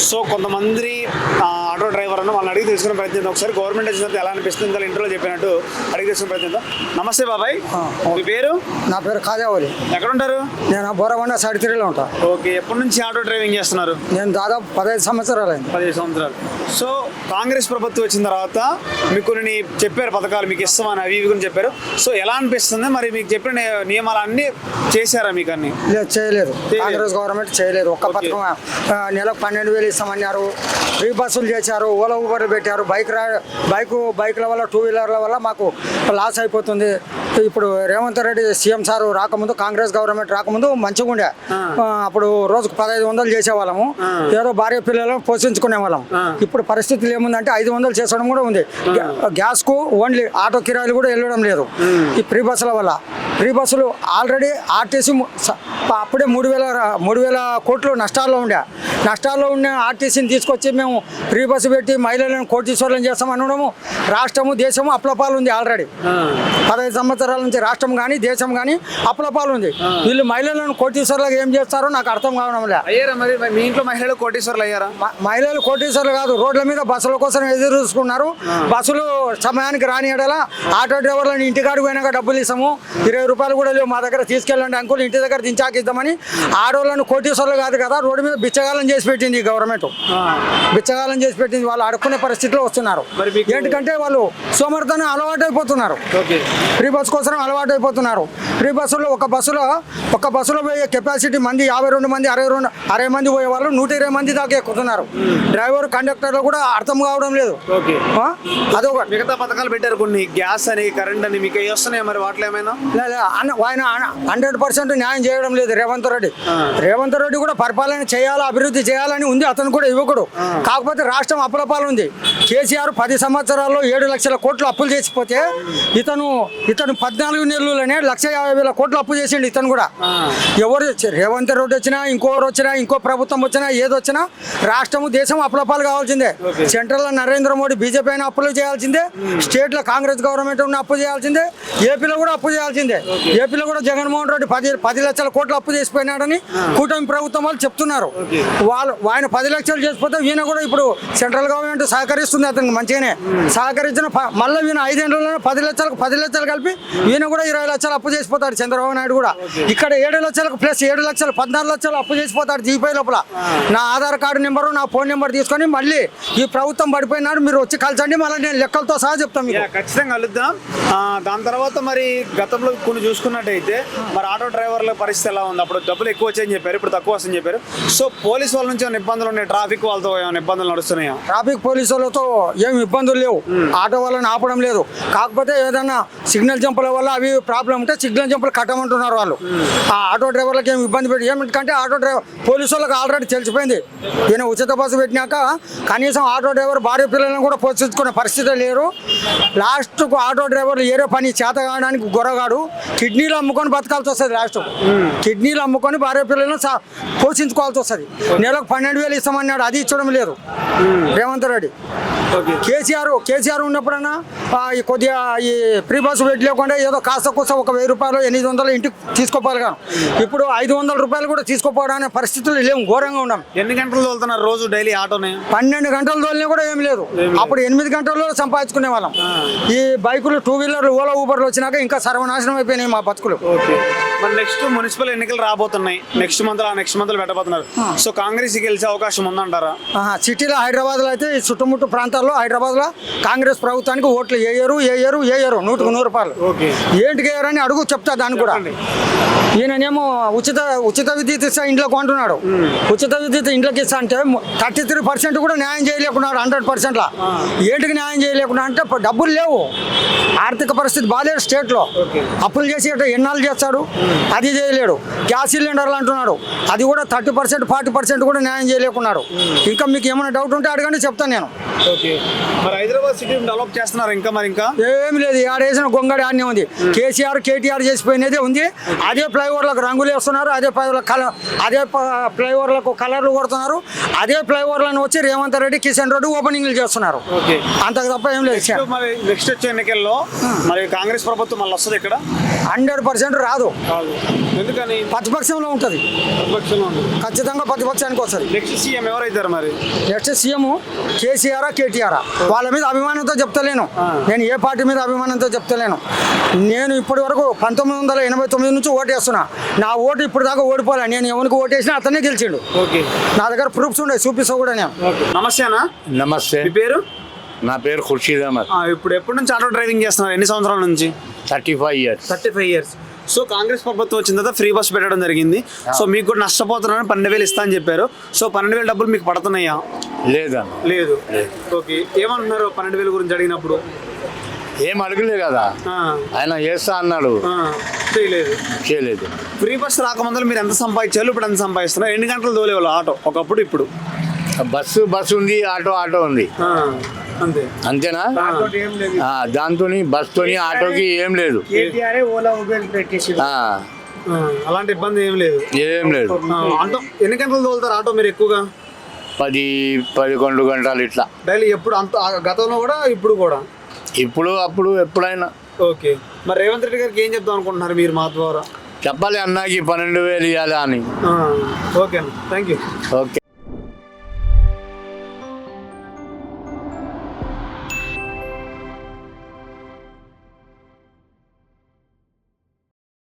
So కొంతమంది auto driver అన్న వాళ్ళని అడిగి తెలుసుకునే ప్రయత్నం ఒకసారి గవర్నమెంట్ వచ్చిన ఎలా అనిపిస్తుంది? ఇంకా ఇంటర్లో చెప్పినట్టు అడిగి తెలుసుకునే ప్రయత్నం నమస్తే బాబాయ్. మీ పేరు? నా పేరు కాజావలి ఎక్కడ ఉంటారు నేను బోరబండ సడితిరిలో ఉంటా. ఓకే. ఎప్పటి నుంచి ఆటో డ్రైవింగ్ చేస్తున్నారు? నేను దాదాపు పదహైదు సంవత్సరాలు పదిహేను సంవత్సరాలు. సో కాంగ్రెస్ ప్రభుత్వం వచ్చిన తర్వాత మీకు కొన్ని చెప్పారు పథకాలు మీకు ఇస్తామని అవి ఇవి కూడా చెప్పారు. సో ఎలా అనిపిస్తుంది? మరి మీకు చెప్పిన ని- నియమాలు అన్నీ చేశారా మీకు అన్ని? లేదు చేయలేదు. కాంగ్రెస్ గవర్నమెంట్ చేయలేదు. ఒక్క. పథకం నెలకు పన్నెండు వేలు ఇస్తామన్నారు. ఫ్రీ బస్సులు చేశారు ఓలా ఊబర్లు పెట్టారు. బైక్ రా బైక్ బైక్ల వల్ల టూ వీలర్ల వల్ల మాకు లాస్ అయిపోతుంది. ఇప్పుడు రేవంత్ రెడ్డి సీఎం సార్ రాకముందు కాంగ్రెస్ గవర్నమెంట్ రాకముందు మంచిగా ఉండే. అప్పుడు రోజుకు పదహైదు వందలు చేసేవాళ్ళము. ఏదో భార్య పిల్లలను పోషించుకునే వాళ్ళం. ఇప్పుడు పరిస్థితులు ఏముందంటే ఐదు వందలు చేసడం కూడా ఉంది. గ్యా- గ్యాస్కు ఓన్లీ ఆటో కిరాయిలు కూడా వెళ్ళడం లేదు. ఈ ఫ్రీ బస్సుల వల్ల. ఫ్రీ బస్సులు ఆల్రెడీ ఆర్టీసీ అప్పుడే మూడు వేల మూడు వేల కోట్లు నష్టాల్లో ఉండే. నష్టాల్లో ఉన్న ఆర్టీసీని తీసుకొచ్చి మేము ఫ్రీ బస్సు పెట్టి మహిళలను కోటీశ్వరులను చేస్తాం అనడము రాష్ట్రము దేశము అప్లపాలు ఉంది ఆల్రెడీ. పదహైదు సంవత్సరాల నుంచి రాష్ట్రం కానీ దేశం కానీ అప్లపాలు ఉంది. వీళ్ళు మహిళలను కోటీశ్వరులకు ఏం చేస్తారో నాకు అర్థం కావడం లే అయ్యారా మరి? మీ ఇంట్లో మహిళలు కోటీశ్వర్లు అయ్యారా? మహిళలు కోటీశ్వర్లు కాదు రోడ్ల మీద బస్సుల కోసం ఎదురు చూసుకున్నారు. బస్సులు సమయానికి రాని ఎడల ఆటో డ్రైవర్లను ఇంటికాడికి పోయినాక డబ్బులు ఇస్తాము. ఇరవై రూపాయలు కూడా లేవు మా దగ్గర తీసుకెళ్ళండి అంకుల్ ఇంటి దగ్గర దించాకిద్దామని ఆడోళ్ళను కోటీశ్వర్లు కాదు కదా రోడ్డు మీద బిచ్చగాలం చేసి పెట్టింది ఈ గవర్నమెంట్. బిచ్చగాలం చేసి పెట్టింది వాళ్ళు అడుక్కునే పరిస్థితిలో వస్తున్నారు. ఏంటంటే వాళ్ళు సోమర్థనం అలవాటు అయిపోతున్నారు ఫ్రీ బస్ కోసం అలవాటు అయిపోతున్నారు ఫ్రీ బస్సులో ఒక బస్సులో ఒక బస్సులో పోయే కెపాసిటీ మంది యాభై రెండు మంది అరవై రెండు అరవై మంది పోయే వాళ్ళు నూట ఇరవై మంది దాకా ఎక్కుతున్నారు. డ్రైవర్ కండక్టర్లు కూడా అర్థం కావడం లేదు? అదొక మిగతా పథకాలు పెట్టారు కొన్ని గ్యాస్ అని కరెంట్ అని మీకు వస్తున్నాయి మరి వాటిలో ఏమైనా? ఆయన హండ్రెడ్ పర్సెంట్ న్యాయం చేయడం లేదు రేవంత్ రెడ్డి. రేవంత్ రెడ్డి కూడా పరిపాలన చేయాలి అభివృద్ధి చేయాలని ఉంది అతను కూడా యువకుడు. కాకపోతే రాష్ట్రం అప్పులపాలు ఉంది. కేసీఆర్ పది సంవత్సరాల్లో ఏడు లక్షల కోట్లు అప్పులు చేసిపోతే ఇతను ఇతను పద్నాలుగు నెలలోనే లక్ష యాభై వేల కోట్లు అప్పు చేసిండు ఇతను కూడా. ఎవరు వచ్చి- రేవంత్ రెడ్డి వచ్చినా ఇంకోరు వచ్చినా ఇంకో ప్రభుత్వం వచ్చినా ఏది వచ్చినా రాష్ట్రము దేశం అప్పులపాలు కావాల్సిందే. సెంట్రల్లో నరేంద్ర మోడీ బీజేపీ అయినా అప్పులు చేయాల్సిందే. స్టేట్లో కాంగ్రెస్ గవర్నమెంట్ ఉన్న అప్పు చేయాల్సిందే. ఏపీలో కూడా అప్పు చేయాల్సిందే. ఏపీలో కూడా జగన్మోహన్ రెడ్డి పది పది లక్షల కోట్లు అప్పు చేసిపోయినాడని కూటమి ప్రభుత్వం వాళ్ళు చెప్తున్నారు. వాళ్ళు ఆయన పది లక్షలు చేసిపోతే ఈయన కూడా ఇప్పుడు సెంట్రల్ గవర్నమెంట్ సహకరిస్తుంది అతనికి మంచిగానే. సహకరించిన మళ్ళీ ఈయన ఐదేళ్ళలోనే పది లక్షలకు పది లక్షలు కలిపి ఈయన కూడా ఇరవై లక్షలు అప్పు చేసిపోతాడు చంద్రబాబు నాయుడు కూడా. ఇక్కడ ఏడు లక్షలకు ప్లస్ ఏడు లక్షలు పద్నాలుగు లక్షలు అప్పు చేసిపోతాడు జీపై లోపల. నా ఆధార్ కార్డు నెంబరు నా ఫోన్ నెంబర్ తీసుకొని మళ్ళీ ఈ ప్రభుత్వం పడిపోయినాడు మీరు వచ్చి కలిసండి మళ్ళీ నేను లెక్కలతో సహా చెప్తాను మీకు. ఖచ్చితంగా కలుద్దాం. దాని తర్వాత మరి గతంలో కొన్ని చూసుకున్నట్టయితే మరి ఆటో డ్రైవర్ల పరిస్థితి ఎలా ఉంది? అప్పుడు డబ్బులు ఎక్కువ వచ్చాయని చెప్పారు ఇప్పుడు తక్కువ వస్తుందని చెప్పారు. సో పోలీస్ వాళ్ళ నుంచి ఏమైనా ఇబ్బందులు ఉన్నాయి? ట్రాఫిక్ వాళ్ళతో ఏమైనా ఇబ్బందులు నడుస్తున్నాయా? ట్రాఫిక్ పోలీసులతో ఏం ఇబ్బందులు లేవు. ఆటో వాళ్ళని ఆపడం లేదు. కాకపోతే ఏదైనా సిగ్నల్ జంపుల వల్ల అవి ప్రాబ్లం ఉంటే సిగ్నల్ జంపులు కట్టమంటున్నారు వాళ్ళు. ఆ ఆటో డ్రైవర్లకు ఏమి ఇబ్బంది పెట్టి ఏమిటంటే ఆటో డ్రైవర్ పోలీసు వాళ్ళకి ఆల్రెడీ తెలిసిపోయింది. ఈయన ఉచిత బస్సు పెట్టినాక కనీసం ఆటో డ్రైవర్ భార్య పిల్లలను కూడా పోషించుకునే పరిస్థితి లేరు. లాస్ట్కు ఆటో డ్రైవర్లు ఏరే పని చేత కావడానికి గొరగాడు కిడ్నీలు అమ్ముకొని బతకాల్సి వస్తుంది లాస్ట్. కిడ్నీలు అమ్ముకొని భార్య పిల్లలను పోషించుకోవాల్సి వస్తుంది. నెలకు పన్నెండు వేలు ఇస్తామన్నాడు. అది ఇచ్చడం లేదు. రేవంత్ రెడ్డి. కేసీఆర్ కేసీఆర్ ఉన్నప్పుడన్నా ఈ కొద్దిగా ఈ ఫ్రీ బస్సు పెట్టి లేకుండా ఏదో కాస్త కూస్త ఒక వెయ్యి రూపాయలు ఎనిమిది వందలు ఇంటికి తీసుకోపోవాలి కానీ ఇప్పుడు ఐదు వందల రూపాయలు కూడా తీసుకోపోవడానికి పరిస్థితులు లేవు ఘోరంగా ఉన్నాం. ఎన్ని గంటలు తోలుతున్నారు రోజు డైలీ ఆటోనే? పన్నెండు గంటలు తోలినా కూడా ఏం లేదు. అప్పుడు ఎనిమిది గంటల్లో సంపాదించుకునే వాళ్ళం. ఈ బైకులు టూ వీలర్లు ఓలా ఊబర్లు వచ్చినాక ఇంకా సర్వనాశనం అయిపోయినాయి మా బతుకులు. మరి నెక్స్ట్ మున్సిపల్ ఎన్నికలు రాబోతున్నాయి. నెక్స్ట్ మంత్ నెక్స్ట్ మంత్ పెట్టబోతున్నారు. సో కాంగ్రెస్ గెలిచే అవకాశం ఉందంటారా? సిటీలో హైదరాబాద్లో అయితే ఈ చుట్టుముట్టు ప్రాంతాల్లో హైదరాబాద్లో కాంగ్రెస్ ప్రభుత్వానికి ఓట్లు వేయరు వేయరు వేయరు. నూటికి నూరు రూపాయలు. ఏంటికి వేయరని అడుగు చెప్తా దాన్ని కూడా. ఈయననేమో ఉచిత ఉచిత విద్యుత్ ఇస్తా ఇంట్లోకి అంటున్నాడు ఉచిత విద్యుత్ ఇంట్లోకి ఇస్తా అంటే థర్టీ త్రీ పర్సెంట్ కూడా న్యాయం చేయలేకున్నాడు హండ్రెడ్ పర్సెంట్లా. ఏంటికి న్యాయం చేయలేకున్నా అంటే డబ్బులు లేవు. ఆర్థిక పరిస్థితి బాగాలేదు స్టేట్లో. అప్పులు చేసి ఎన్నాళ్ళు చేస్తాడు? అది చేయలేడు. గ్యాస్ సిలిండర్లు అంటున్నాడు. అది కూడా థర్టీ పర్సెంట్ ఫార్టీ పర్సెంట్ కూడా న్యాయం చేయలేకున్నాడు. ఇంకా మీకు ఏమైనా డౌట్ ఉంటే అడగండి చెప్తాను నేను. మరి హైదరాబాద్ సిటీ డెవలప్ చేస్తున్నారు ఇంకా మరి ఇంకా? ఏమి లేదు. ఆడేసిన గొంగడి ఆడనే ఉంది. కేసీఆర్ కేటీఆర్ చేసిపోయినదే ఉంది. అదే ఫ్లైఓవర్లకు రంగులు వేస్తున్నారు. అదే కలర్ అదే ఫ్లైఓవర్లకు కలర్లు కొడుతున్నారు. అదే ఫ్లైఓవర్లను వచ్చి రేవంత్ రెడ్డి కిషన్ రెడ్డి ఓపెనింగ్లు చేస్తున్నారు. అంతకు తప్ప ఏం లేదు. నెక్స్ట్ వచ్చే ఎన్నికల్లో మరి కాంగ్రెస్ ప్రభుత్వం మళ్ళీ వస్తుంది ఇక్కడ? హండ్రెడ్ పర్సెంట్ రాదు. కాదు ఎందుకని? ప్రతిపక్షంలో ఉంటుంది. ప్రతిపక్షంలో ఖచ్చితంగా ప్రతిపక్షానికి వస్తుంది. నెక్స్ట్ సీఎం ఎవరైతారు మరి? Next CM KCR KTR. వాళ్ళ మీద అభిమానంతో చెప్తలేను. నేను ఏ పార్టీ మీద అభిమానంతో చెప్తలేను. నేను ఇప్పటి వరకు పంతొమ్మిది వందల ఎనభై తొమ్మిది నుంచి ఓటు వేస్తున్నా. నా ఓటు ఇప్పుడు దాకా ఓడిపోలే. నేను ఎవరికి ఓటు వేసినా అతనే గెలిచిండు. ఓకే. నా దగ్గర ప్రూఫ్స్ ఉండే. చూపిస్తా కూడా నేను. ఓకే. నమస్తే అన్న. నమస్తే. మీ పేరు? నా పేరు ఖుర్షీద్ అహ్మద్. ఆ, ఇప్పుడు ఎప్పటి నుంచి ఆటో డ్రైవింగ్ చేస్తున్నారు? ఎన్ని సంవత్సరాల నుంచి? Thirty five years thirty five years so Congress ప్రభుత్వం వచ్చిన తర్వాత ఫ్రీ బస్ పెట్టడం జరిగింది. సో మీకు కూడా నష్టపోతున్నారని పన్నెండు వేలు ఇస్తా అని చెప్పారు. సో పన్నెండు వేలు డబ్బులు మీకు పడుతున్నాయా? లేదన్న లేదు. ఓకే. ఏమంటున్నారు పన్నెండు వేల గురించి అడిగినప్పుడు? ఏం అడగలే కదా. ఆయన చేస్తా అన్నాడు. చేయలేదు. చేయలేదు. ఫ్రీ బస్ రాకముందు మీరు ఎంత సంపాదించారు? ఇప్పుడు ఎంత సంపాదిస్తున్నారు? ఎన్ని గంటలు తోలేవాళ్ళు ఆటో? ఒకప్పుడు ఇప్పుడు. బస్సు బస్సు ఉంది ఆటో ఆటో ఉంది. అంతేనా? దాంతో బస్తోని ఆటోకి ఏం లేదు. అలాంటి ఇబ్బంది ఏం లేదు. ఏం లేదు. అంటే ఎన్ని గంటలు తోలుతారు ఆటో మీరు ఎక్కువగా? పది పదకొండు గంటలు ఇట్లా. డైలీ ఎప్పుడు అంత గతంలో కూడా ఇప్పుడు కూడా? ఇప్పుడు అప్పుడు ఎప్పుడైనా. ఓకే. మరి రేవంత్ రెడ్డి గారికి ఏం చెప్దాం అనుకుంటున్నారు మీరు మా ద్వారా? చెప్పాలి అన్నకి పన్నెండు వేలు ఇవ్వాలి అని. ఓకే అన్న. Thank you okay.